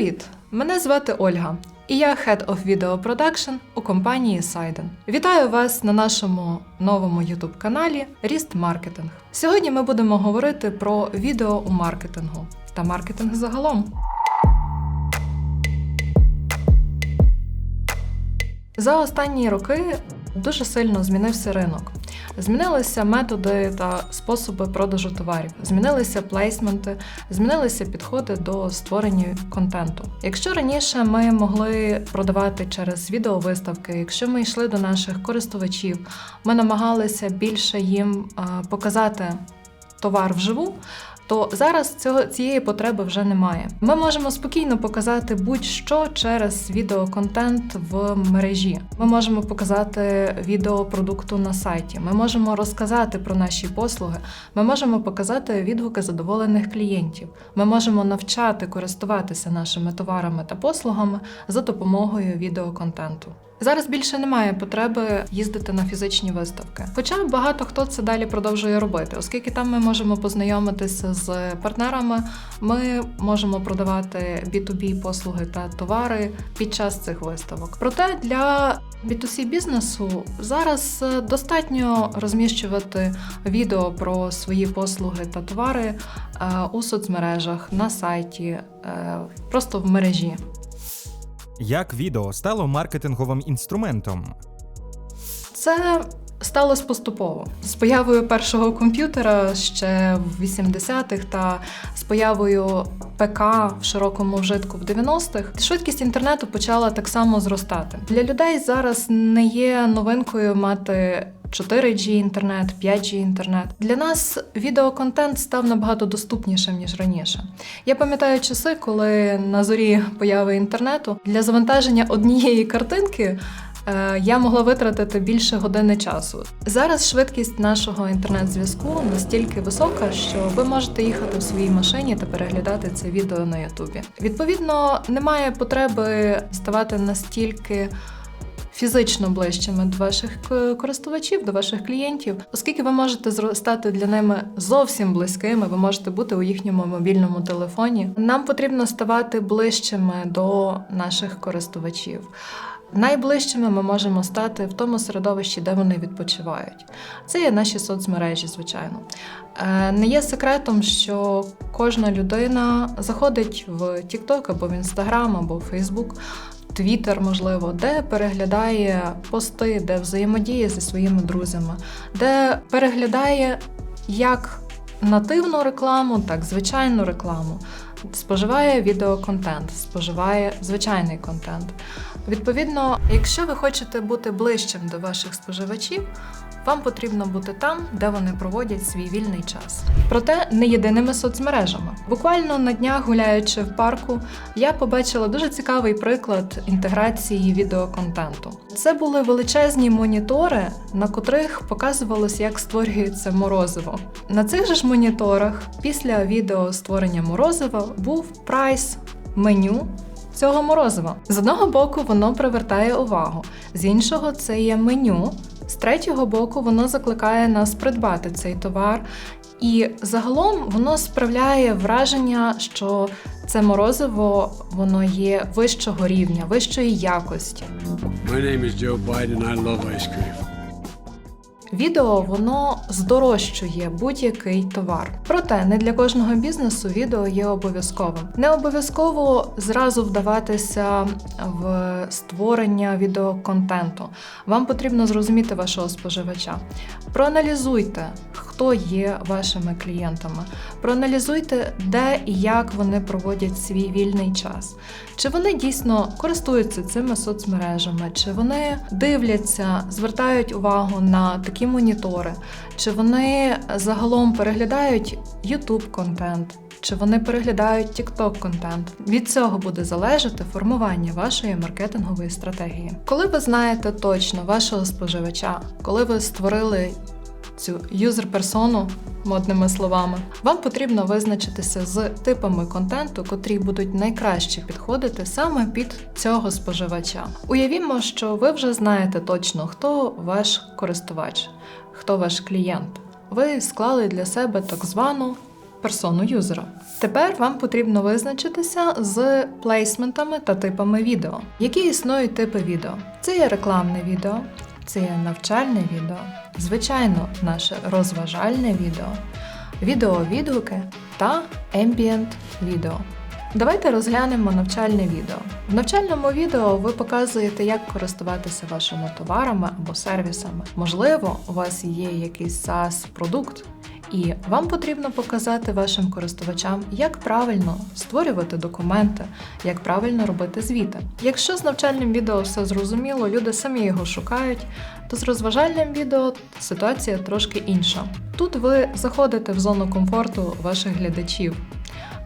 Привіт! Мене звати Ольга, і я Head of Video Production у компанії Сайден. Вітаю вас на нашому новому youtube каналі Ріст Маркетинг. Сьогодні ми будемо говорити про відео у маркетингу та маркетинг загалом. За останні роки дуже сильно змінився ринок. Змінилися методи та способи продажу товарів, змінилися плейсменти, змінилися підходи до створення контенту. Якщо раніше ми могли продавати через відеовиставки, якщо ми йшли до наших користувачів, ми намагалися більше їм е, показати товар вживу. То зараз цього цієї потреби вже немає. Ми можемо спокійно показати будь-що через відеоконтент в мережі. Ми можемо показати відео продукту на сайті. Ми можемо розказати про наші послуги. Ми можемо показати відгуки задоволених клієнтів. Ми можемо навчати користуватися нашими товарами та послугами за допомогою відеоконтенту. Зараз більше немає потреби їздити на фізичні виставки. Хоча багато хто це далі продовжує робити, оскільки там ми можемо познайомитися з партнерами, ми можемо продавати B2B послуги та товари під час цих виставок. Проте для B2C бізнесу зараз е, достатньо розміщувати відео про свої послуги та товари е, у соцмережах, на сайті, е, просто в мережі. Як відео стало маркетинговим інструментом? Це сталося поступово з появою першого комп'ютера ще в 80-х та з появою ПК в широкому вжитку в 90-х, швидкість інтернету почала так само зростати. Для людей зараз не є новинкою мати. 4G інтернет, 5G інтернет. Для нас відеоконтент став набагато доступнішим ніж раніше. Я пам'ятаю часи, коли на зорі появи інтернету для завантаження однієї картинки е, я могла витратити більше години часу. Зараз швидкість нашого інтернет-зв'язку настільки висока, що ви можете їхати в своїй машині та переглядати це відео на Ютубі. Відповідно, немає потреби ставати настільки фізично ближчими до ваших користувачів, до ваших клієнтів, оскільки ви можете стати для ними зовсім близькими, ви можете бути у їхньому мобільному телефоні. Нам потрібно ставати ближчими до наших користувачів. Найближчими ми можемо стати в тому середовищі, де вони відпочивають. Це є наші соцмережі, звичайно. Е, Не є секретом, що кожна людина заходить в TikTok або в Instagram, або в Facebook, Twitter, можливо, де переглядає пости, де взаємодіє зі своїми друзями, де переглядає як нативну рекламу, так звичайну рекламу. Споживає відеоконтент, споживає звичайний контент. Відповідно, якщо ви хочете бути ближчим до ваших споживачів, вам потрібно бути там, де вони проводять свій вільний час. Проте не єдиними соцмережами. Буквально на днях гуляючи в парку, я побачила дуже цікавий приклад інтеграції відеоконтенту. Це були величезні монітори, на котрих показувалось, як створюється морозиво. На цих же ж моніторах, після відео створення морозива, був прайс меню цього морозива. З одного боку, воно привертає увагу, з іншого, це є меню. З третього боку, воно закликає нас придбати цей товар, і загалом воно справляє враження, що це морозиво воно є вищого рівня, вищої якості. My name is Joe Biden. I love ice cream. Відео воно здорожчує будь-який товар. Проте не для кожного бізнесу відео є обов'язковим. Не обов'язково зразу вдаватися в створення відеоконтенту. Вам потрібно зрозуміти вашого споживача. Проаналізуйте, хто є вашими клієнтами. Проаналізуйте, де і як вони проводять свій вільний час. Чи вони дійсно користуються цими соцмережами, чи вони дивляться, звертають увагу на такі монітори, чи вони загалом переглядають YouTube контент. Чи вони переглядають TikTok контент? Від цього буде залежати формування вашої маркетингової стратегії. Коли ви знаєте точно вашого споживача, коли ви створили цю юзер-персону, модними словами, вам потрібно визначитися з типами контенту, котрі будуть найкраще підходити саме під цього споживача. Уявімо, що ви вже знаєте точно, хто ваш користувач, хто ваш клієнт. Ви склали для себе так звану персону юзера. Тепер вам потрібно визначитися з плейсментами та типами відео. Які існують типи відео? Це є рекламне відео, це навчальне відео, звичайно, наше розважальне відео, відеовідгуки та ембієнт відео. Давайте розглянемо навчальне відео. В навчальному відео ви показуєте, як користуватися вашими товарами або сервісами. Можливо, у вас є якийсь SaaS продукт, і вам потрібно показати вашим користувачам, як правильно створювати документи, як правильно робити звіти. Якщо з навчальним відео все зрозуміло, люди самі його шукають, то з розважальним відео ситуація трошки інша. Тут ви заходите в зону комфорту ваших глядачів.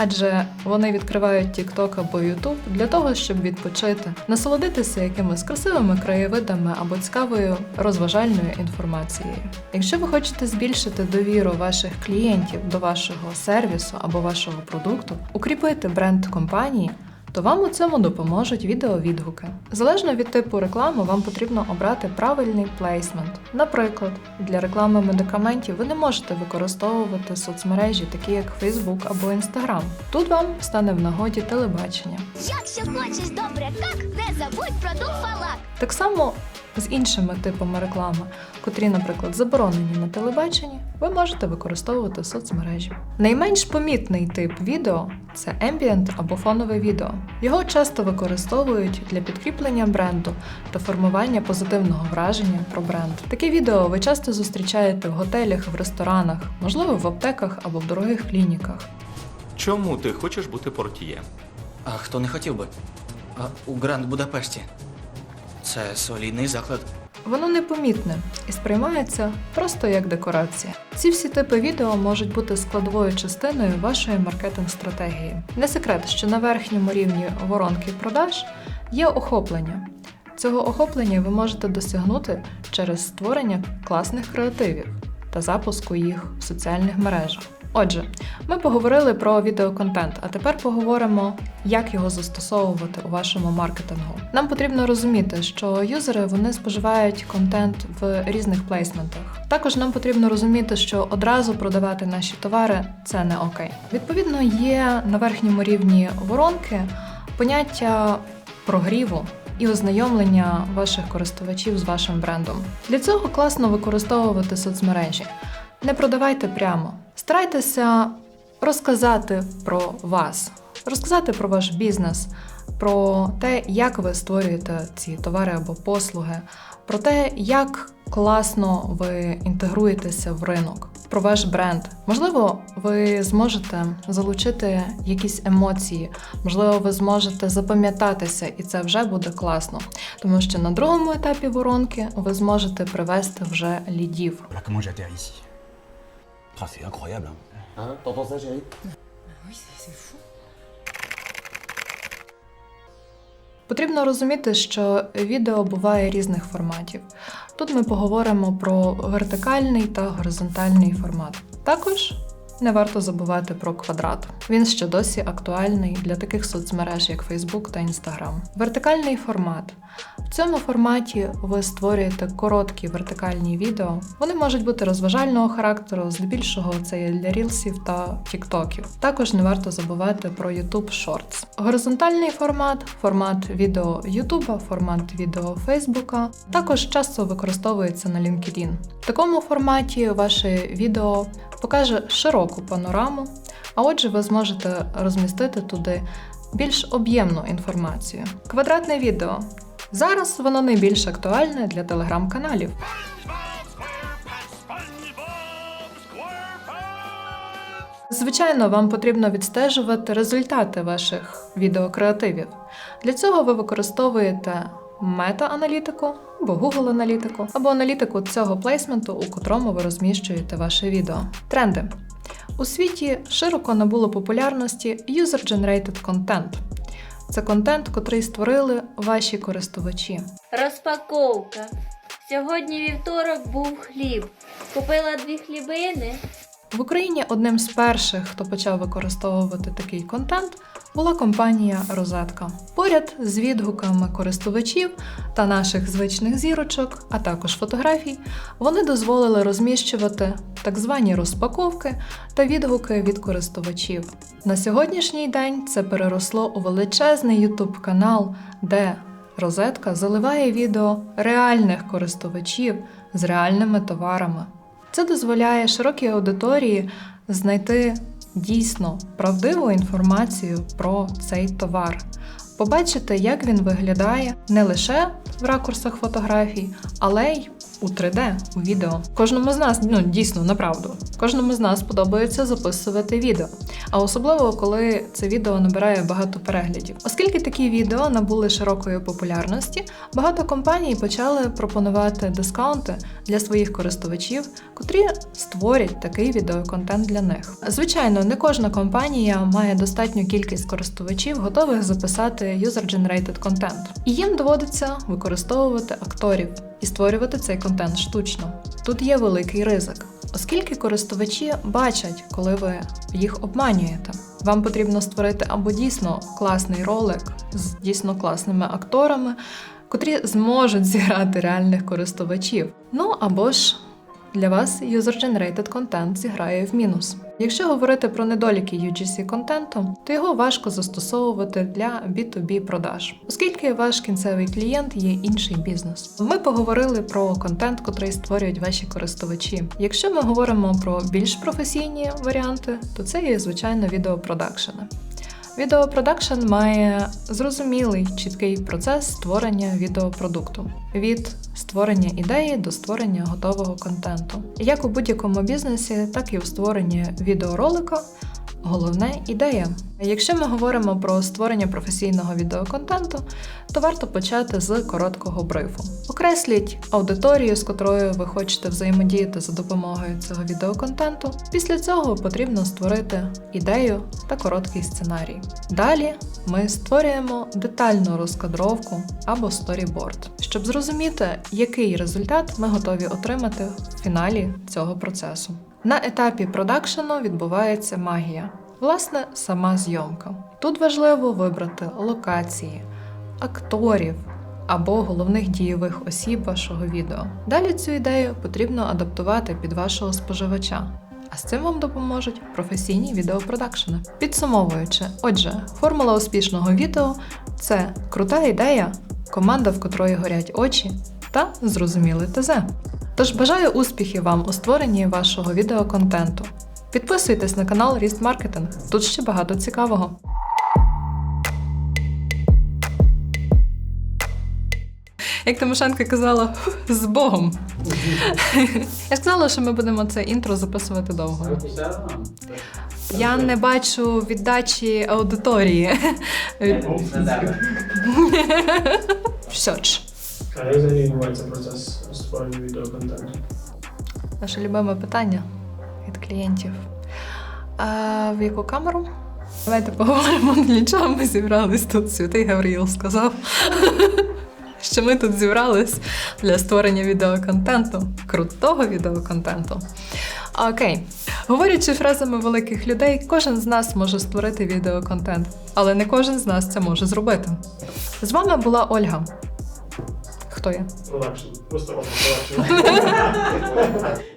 Адже вони відкривають TikTok або YouTube для того, щоб відпочити, насолодитися якимись красивими краєвидами або цікавою розважальною інформацією. Якщо ви хочете збільшити довіру ваших клієнтів до вашого сервісу або вашого продукту, укріпити бренд компанії. То вам у цьому допоможуть відеовідгуки. Залежно від типу реклами, вам потрібно обрати правильний плейсмент. Наприклад, для реклами медикаментів ви не можете використовувати соцмережі, такі як Facebook або Instagram. Тут вам стане в нагоді телебачення. Якщо хочеш добре, так не забудь про дуфалак. Так само з іншими типами реклами, котрі, наприклад, заборонені на телебаченні, ви можете використовувати соцмережі. Найменш помітний тип відео це ембієнт або фонове відео. Його часто використовують для підкріплення бренду та формування позитивного враження про бренд. Таке відео ви часто зустрічаєте в готелях, в ресторанах, можливо, в аптеках або в дорогих клініках. Чому ти хочеш бути портієм? А хто не хотів би? А у Гранд Будапешті. Це солідний заклад. Воно непомітне і сприймається просто як декорація. Ці всі типи відео можуть бути складовою частиною вашої маркетинг-стратегії. Не секрет, що на верхньому рівні воронки продаж є охоплення. Цього охоплення ви можете досягнути через створення класних креативів та запуску їх в соціальних мережах. Отже, ми поговорили про відеоконтент, а тепер поговоримо, як його застосовувати у вашому маркетингу. Нам потрібно розуміти, що юзери вони споживають контент в різних плейсментах. Також нам потрібно розуміти, що одразу продавати наші товари це не окей. Відповідно, є на верхньому рівні воронки поняття прогріву. І ознайомлення ваших користувачів з вашим брендом. Для цього класно використовувати соцмережі. Не продавайте прямо. Старайтеся розказати про вас, розказати про ваш бізнес, про те, як ви створюєте ці товари або послуги, про те, як класно ви інтегруєтеся в ринок, про ваш бренд. Можливо, ви зможете залучити якісь емоції, можливо, ви зможете запам'ятатися, і це вже буде класно, тому що на другому етапі воронки ви зможете привести вже лідів. J'atterris ici. Ah, c'est incroyable. Hein, T'entends ça, chérie Потрібно розуміти, що відео буває різних форматів. Тут ми поговоримо про вертикальний та горизонтальний формат. Також не варто забувати про квадрат. Він ще досі актуальний для таких соцмереж, як Facebook та Instagram. Вертикальний формат. В цьому форматі ви створюєте короткі вертикальні відео. Вони можуть бути розважального характеру, здебільшого це є для рілсів та тіктоків. Також не варто забувати про YouTube Shorts. Горизонтальний формат, формат відео YouTube, формат відео Facebook, також часто використовується на LinkedIn. В такому форматі ваше відео покаже широку панораму, а отже, ви зможете розмістити туди більш об'ємну інформацію. Квадратне відео. Зараз воно найбільш актуальне для телеграм-каналів. Звичайно, вам потрібно відстежувати результати ваших відеокреативів. Для цього ви використовуєте мета-аналітику або Google аналітику, або аналітику цього плейсменту, у котрому ви розміщуєте ваше відео. Тренди. У світі широко набуло популярності user-generated content. Це контент, котрий створили ваші користувачі. Розпаковка. Сьогодні вівторок був хліб. Купила дві хлібини. В Україні одним з перших, хто почав використовувати такий контент, була компанія Розетка. Поряд з відгуками користувачів та наших звичних зірочок, а також фотографій, вони дозволили розміщувати так звані розпаковки та відгуки від користувачів. На сьогоднішній день це переросло у величезний YouTube канал, де розетка заливає відео реальних користувачів з реальними товарами. Це дозволяє широкій аудиторії знайти дійсно правдиву інформацію про цей товар, побачити, як він виглядає не лише в ракурсах фотографій, але й у 3D, у відео. Кожному з нас, ну дійсно, направду, кожному з нас подобається записувати відео, а особливо коли це відео набирає багато переглядів. Оскільки такі відео набули широкої популярності, багато компаній почали пропонувати дискаунти для своїх користувачів, котрі створять такий відеоконтент для них. Звичайно, не кожна компанія має достатню кількість користувачів, готових записати user-generated content. І їм доводиться використовувати акторів і створювати цей контент штучно. Тут є великий ризик, оскільки користувачі бачать, коли ви їх обманюєте. Вам потрібно створити або дійсно класний ролик з дійсно класними акторами, котрі зможуть зіграти реальних користувачів. Ну або ж для вас user-generated контент зіграє в мінус. Якщо говорити про недоліки UGC контенту, то його важко застосовувати для B2B продаж, оскільки ваш кінцевий клієнт є інший бізнес. Ми поговорили про контент, котрий створюють ваші користувачі. Якщо ми говоримо про більш професійні варіанти, то це є звичайно відеопродакшени. Відеопродакшн має зрозумілий чіткий процес створення відеопродукту від створення ідеї до створення готового контенту. Як у будь-якому бізнесі, так і у створенні відеоролика. Головне ідея. Якщо ми говоримо про створення професійного відеоконтенту, то варто почати з короткого брифу. Окресліть аудиторію, з котрою ви хочете взаємодіяти за допомогою цього відеоконтенту. Після цього потрібно створити ідею та короткий сценарій. Далі ми створюємо детальну розкадровку або сторіборд, щоб зрозуміти, який результат ми готові отримати в фіналі цього процесу. На етапі продакшену відбувається магія, власне, сама зйомка. Тут важливо вибрати локації, акторів або головних дієвих осіб вашого відео. Далі цю ідею потрібно адаптувати під вашого споживача. А з цим вам допоможуть професійні відеопродакшени. Підсумовуючи, отже, формула успішного відео це крута ідея, команда, в котрої горять очі, та зрозуміле ТЗ. Тож бажаю успіхів вам у створенні вашого відеоконтенту. Підписуйтесь на канал Ріст Маркетинг, тут ще багато цікавого. Як Тимошенко казала, з Богом. Я сказала, що ми будемо це інтро записувати довго. Я не бачу віддачі аудиторії. Search. А як відбувається процес створення відеоконтенту? Наше любиме питання від клієнтів. А в яку камеру? Давайте поговоримо, для чого ми зібрались тут. Святий Гавріл сказав, що ми тут зібрались для створення відеоконтенту, крутого відеоконтенту. Окей. Говорячи фразами великих людей, кожен з нас може створити відеоконтент, але не кожен з нас це може зробити. З вами була Ольга. Хто я? Продакшн. Просто продакшн.